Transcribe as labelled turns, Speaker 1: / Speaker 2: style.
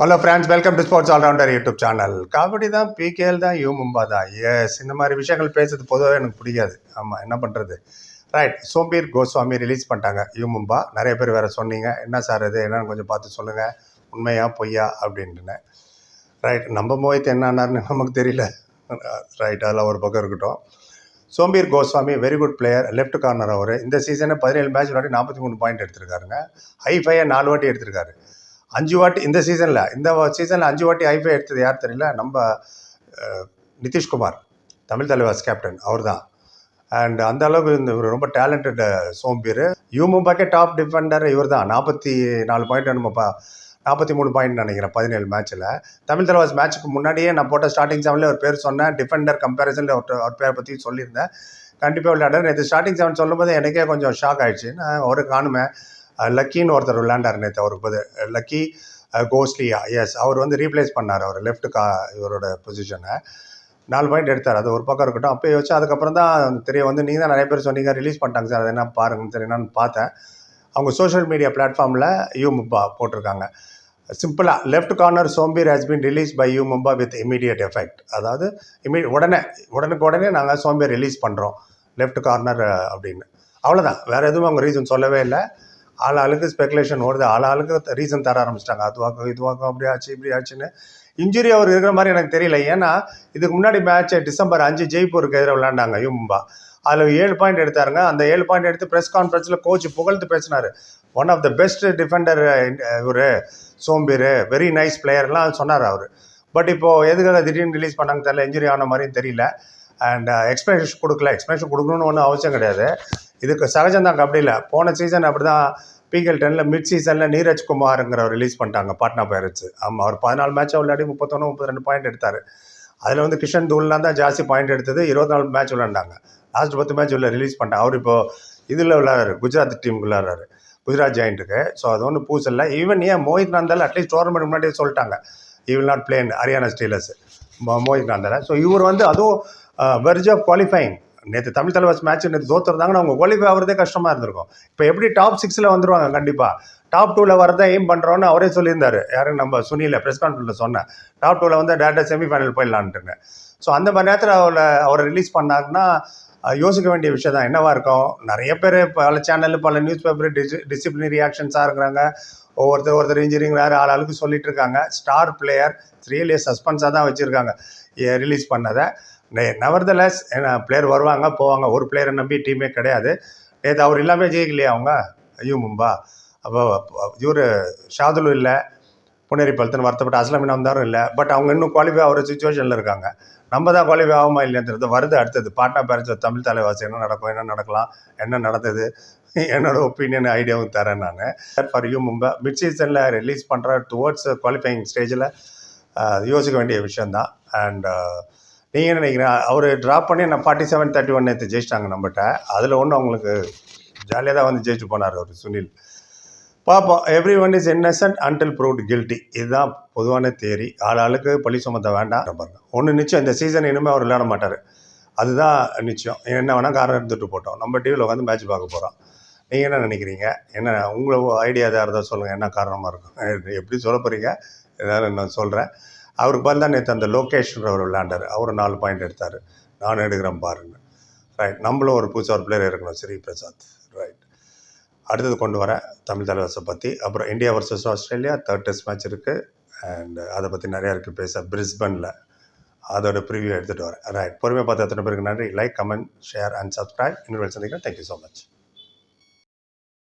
Speaker 1: Hello friends welcome to sports allrounder YouTube channel kabaddi தான் PKL தான் you Mumba தான். S இந்த மாதிரி விஷயங்கள் பேசுறது பொதுவாக எனக்கு பிடிக்காது. ஆமாம் என்ன பண்ணுறது ரைட் சோம்பீர் கோஸ்வாமி ரிலீஸ் பண்ணிட்டாங்க யூ மும்பா நிறைய பேர் வேறு சொன்னீங்க என்ன சார் இது? என்னன்னு கொஞ்சம் பார்த்து சொல்லுங்கள் உண்மையா பொய்யா அப்படின்ட்டுனேன் ரைட் நம்ம மோஹித் என்னன்னாருன்னு நமக்கு தெரியல. ரைட் அதெல்லாம் ஒரு பக்கம் இருக்கட்டும். Sombir Goswami very good player left corner அவர். இந்த சீசனை பதினேழு மேட்ச் விளையாடி நாற்பத்தி மூணு பாயிண்ட் எடுத்திருக்காருங்க. ஹைஃபையை நாலு வாட்டி எடுத்திருக்காரு. அஞ்சு வாட்டி இந்த சீசனில் இந்த சீசனில் அஞ்சு வாட்டி ஐபிஐ எடுத்தது யார் தெரியல? நம்ம நிதிஷ்குமார் தமிழ் தலைவாஸ் கேப்டன் அவர் தான் அண்ட் அந்த அளவுக்கு இந்த இவர் ரொம்ப டேலண்டட் சோம்பீர் யூ மும்பாக்கே டாப் டிஃபெண்டர் இவர் தான் நாற்பத்தி நாலு பாயிண்ட் நம்ம பா நாற்பத்தி மூணு பாயிண்ட் நினைக்கிறேன் பதினேழு மேட்ச்சில் தமிழ் தலைவாஸ் மேட்ச்சுக்கு முன்னாடியே நான் போட்ட ஸ்டார்டிங் செவனில் ஒரு பேர் சொன்னேன். டிஃபெண்டர் கம்பேரிசனில் ஒரு அவர் பேரை பற்றி சொல்லியிருந்தேன். கண்டிப்பாக விளையாடுறேன் நேற்று ஸ்டார்டிங் செவன் சொல்லும்போது எனக்கே கொஞ்சம் ஷாக் ஆகிடுச்சு நான் ஒரு காணுமே. லக்கின்னு ஒருத்தர் விளையாண்டார் நேற்று அவருக்கு பதில் லக்கி கோஸ்ட்லியா கோஸ்லியா எஸ் அவர் வந்து ரீப்ளேஸ் பண்ணார் அவர் லெஃப்ட் கா இவரோட பொசிஷனை நாலு பாயிண்ட் எடுத்தார் அது ஒரு பக்கம் இருக்கட்டும் அப்போ யோசிச்சு அதுக்கப்புறம் தான் தெரிய வந்து நீங்கள் தான் நிறைய பேர் சொன்னீங்க ரிலீஸ் பண்ணிட்டாங்க சார் அது என்ன பாருங்கன்னு சரி என்னன்னு பார்த்தேன். அவங்க சோஷியல் மீடியா பிளாட்ஃபார்மில் யூ முப்பா போட்டிருக்காங்க. சிம்பிளாக left corner Sombir has been release by U Mumba with immediate effect அதாவது இமீ உடனே உடனுக்கு உடனே நாங்கள் சோம்பேர் ரிலீஸ் பண்ணுறோம் லெஃப்ட் கார்னர் அப்படின்னு. அவ்வளோதான் வேறு எதுவும் அவங்க ரீசன் சொல்லவே இல்லை. ஆள் ஆளுக்கு ஸ்பெகுலேஷன் ஓடுது. ஆள் ஆளுக்கு ரீசன் தர ஆரம்பிச்சிட்டாங்க. அதுவாக்கும் இதுவாக்கும் அப்படி ஆச்சு இப்படி ஆச்சுன்னு இன்ஜுரி அவர் இருக்கிற மாதிரி எனக்கு தெரியல. ஏன்னா இதுக்கு முன்னாடி மேட்ச் டிசம்பர் அஞ்சு ஜெய்ப்பூருக்கு எதிராக விளையாண்டாங்க யும்பா அதில் ஏழு பாயிண்ட் எடுத்தாருங்க. அந்த ஏழு பாயிண்ட் எடுத்து ப்ரெஸ் கான்ஃபரன்ஸில் கோச் புகழ்ந்து பேசினார். One of the best defender இவர் சோம்பீர் வெரி நைஸ் பிளேயர்லாம் சொன்னார் அவர். பட் இப்போது எதுக்காக திடீர்னு ரிலீஸ் பண்ணாங்க தெரியல. இன்ஜுரி ஆன மாதிரியும் தெரியல. அண்ட் எக்ஸ்பிளேஷன் uh, கொடுக்கல. எக்ஸ்பிளேஷன் கொடுக்கணும்னு ஒன்றும் அவசியம் கிடையாது. இதுக்கு சகஜம்தான் கபடியில் போன சீசன் அப்படி தான் பிகேஎல் டெனில் மிட் சீசனில் நீரஜ் குமாருங்கிறவர் ரிலீஸ் பண்ணிட்டாங்க பாட்னா பைரட்ஸ். ஆமாம் அவர் பதினாலு மேட்ச்சை விளையாடி முப்பத்தொன்று முப்பத்தி ரெண்டு பாயிண்ட் எடுத்தார். அதில் வந்து கிஷன் தூல்லாம் தான் ஜாஸ்தி பாயிண்ட் எடுத்தது இருபத்தி நாலு மேட்ச் விளையாண்டாங்க. லாஸ்ட் பத்து மேட்ச் உள்ள ரிலீஸ் பண்ணிட்டாங்க. அவர் இப்போ இதில் விளையாடுறாரு குஜராத் டீமுக்கு விளையாடுறாரு குஜராத் ஜாயிண்ட்டுக்கு ஸோ அது ஒன்றும் பூஸ் இல்லை. ஈவன் ஏன் மோஹித் நாந்தால் அட்லீஸ்ட் டோர்னமெண்ட் முன்னாடியே சொல்லிட்டாங்க. He'll not play in Haryana Steelers Mohit Nandal so இவர் வந்து அதுவும் வெர்ஜ் ஆஃப் குவாலிஃபைங் நேற்று தமிழ் தலைவாஸ் மேட்ச் நேற்று தோத்துருந்தாங்கன்னா அவங்க குவாலிஃபை ஆகிறதே கஷ்டமாக இருந்திருக்கும். இப்போ எப்படி டாப் சிக்ஸில் வந்துருவாங்க? கண்டிப்பாக டாப் டூவில் வரதை எய்ம் பண்ணுறோன்னு அவரே சொல்லியிருந்தார். யாரும் நம்ம சுனில ப்ரெஸ் கான்ஃபரன்ஸில் சொன்னேன். டாப் டூவில் வந்து டேரக்டாக செமிஃபைனல் போயிடலான்ட்டுங்க ஸோ அந்த மாதிரி நேரத்தில் அவளை அவரை ரிலீஸ் பண்ணாருன்னா யோசிக்க வேண்டிய விஷயம் தான் என்னவாக இருக்கும்? நிறைய பேர் பல சேனல் பல நியூஸ் பேப்பர் டிசி டிசிப்ளினரி ஆக்ஷன்ஸாக இருக்கிறாங்க. ஒவ்வொருத்தர் ஒருத்தர் இன்ஜினியரிங் வேறு ஆள் ஆளுக்கு சொல்லிட்டு இருக்காங்க. ஸ்டார் பிளேயர் ரியலி சஸ்பென்ஸாக தான் வச்சுருக்காங்க. ரிலீஸ் பண்ணதை. நவர்தலஸ் பிளேயர் eh, வருவாங்க போவாங்க. ஒரு பிளேயரை நம்பி டீமே கிடையாது. நேற்று அவர் இல்லாமல் ஜெயிக்கலையா அவங்க? ஐயோ மும்பா. அப்போ இவர் ஷாதுலு இல்லை புனேரி பல்தன் வருத்தப்பட்ட அஸ்லாம் இனாம்தாரும் இல்லை. பட் அவங்க இன்னும் குவாலிஃபை ஆகிற சுச்சுவேஷனில் இருக்காங்க. நம்ம தான் குவாலிஃபை ஆகுமா இல்லைன்றது வருது அடுத்தது. பாட்னா பேரண்ட்ஸ் தமிழ் தலைவாசி என்ன நடக்கும் என்ன நடக்கலாம் என்ன நடந்தது என்னோட ஒப்பீனியன் ஐடியாவும் தரேன் நான். For U Mumbai. மிட் சீசனில் ரிலீஸ் பண்ணுற டுவர்ட்ஸ் குவாலிஃபைங் ஸ்டேஜில் யோசிக்க வேண்டிய விஷயந்தான் அண்ட் நீங்கள் என்ன நினைக்கிறேன் அவர் ட்ராப் பண்ணி நான் ஃபார்ட்டி செவன் தேர்ட்டி ஒன் நேற்று ஜெயிச்சிட்டாங்க நம்மகிட்ட அதில் ஒன்று அவங்களுக்கு ஜாலியாக தான் வந்து ஜெயிச்சு போனார் அவர் சுனில். பார்ப்போம் every one is innocent until proved guilty இதுதான் பொதுவான தேரி ஆள் ஆளுக்கு பழி சுமத்த வேண்டாம். ஒன்று நிச்சயம். இந்த சீசன் இனிமேல் அவர் விளையாட மாட்டார். அதுதான் நிச்சயம். என்ன வேணால் காரணம் எடுத்துகிட்டு போட்டோம். நம்ம டிவியில் உட்காந்து மேட்ச் பார்க்க போகிறோம் நீங்கள் என்ன நினைக்கிறீங்க? என்ன உங்களை ஐடியா எதாவது இருந்தால் சொல்லுங்கள் என்ன காரணமாக இருக்கும்? எப்படி சொல்ல போகிறீங்க ஏதாவது நான் சொல்கிறேன் அவருக்கு பதில் நேற்று அந்த லோகேஷ்ன்றவர் விளையாண்டார். அவர் நாலு பாயிண்ட் எடுத்தார். நான் எடுக்கிறேன் பாருங்க. ரைட் நம்மளும் ஒரு புதுசாக ஒரு பிளேயர் இருக்கணும் ஸ்ரீ பிரசாத் ரைட் அடுத்தது கொண்டு வரேன் தமிழ் தலைவரசை பற்றி அப்புறம் India versus Australia third test match இருக்குது அண்ட் அதை பற்றி நிறையா இருக்குது பேச. பிரிஸ்பனில். அதோட ப்ரிவியூ எடுத்துகிட்டு வரேன். ரைட் பொறுமையாக பார்த்து எத்தனை பேருக்கு நன்றி. Like comment share and subscribe இன்னொரு சந்திக்கிறேன். Thank you so much